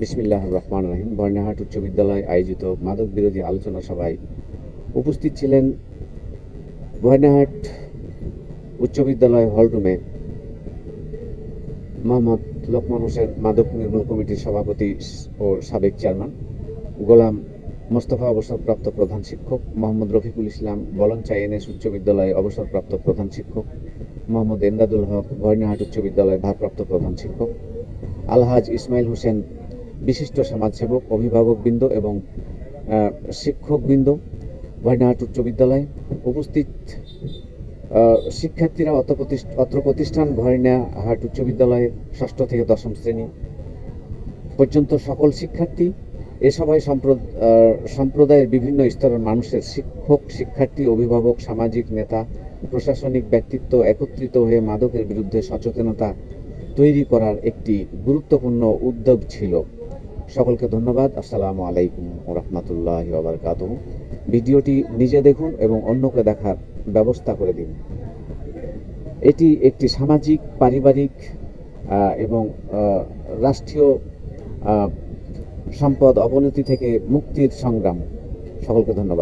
বিসমিল্লাহ রহমান রহিম। বর্ণাহাট উচ্চ বিদ্যালয় আয়োজিত মাদক বিরোধী আলোচনা সভায় উপস্থিত ছিলেন বর্ণাহাট উচ্চ বিদ্যালয় হলরুমে মোহাম্মদ লোকমান হোসেন মাদক নির্মূল কমিটির সভাপতি ও সাবেক চেয়ারম্যান, গোলাম মোস্তফা অবসরপ্রাপ্ত প্রধান শিক্ষক মোহাম্মদ রফিকুল ইসলাম, বলঞ্চা এনএস উচ্চ বিদ্যালয়ে অবসরপ্রাপ্ত প্রধান শিক্ষক মোহাম্মদ এমদাদুল হক, বর্ণাহাট উচ্চ বিদ্যালয়ে ভারপ্রাপ্ত প্রধান শিক্ষক আলহাজ ইসমাইল হোসেন বিশিষ্ট সমাজসেবক, অভিভাবকবৃন্দ এবং শিক্ষকবৃন্দ বর্ণাহাট উচ্চ বিদ্যালয় উপস্থিত শিক্ষার্থীরা অত্র প্রতিষ্ঠান ভয়নাহাট উচ্চ বিদ্যালয়ের ষষ্ঠ থেকে দশম শ্রেণি পর্যন্ত সকল শিক্ষার্থী এ সম্প্র- সম্প্রদায়ের বিভিন্ন স্তরের মানুষের শিক্ষক, শিক্ষার্থী, অভিভাবক, সামাজিক নেতা, প্রশাসনিক ব্যক্তিত্ব একত্রিত হয়ে মাদকের বিরুদ্ধে সচেতনতা তৈরি করার একটি গুরুত্বপূর্ণ উদ্যোগ ছিল। সকলকে ধন্যবাদ। আসসালামু আলাইকুম রহমতুল্লাহ আবরকাত ভিডিওটি নিজে দেখুন এবং অন্যকে দেখার ব্যবস্থা করে দিন। এটি একটি সামাজিক, পারিবারিক এবং রাষ্ট্রীয় সম্পদ অবনতি থেকে মুক্তির সংগ্রাম। সকলকে ধন্যবাদ।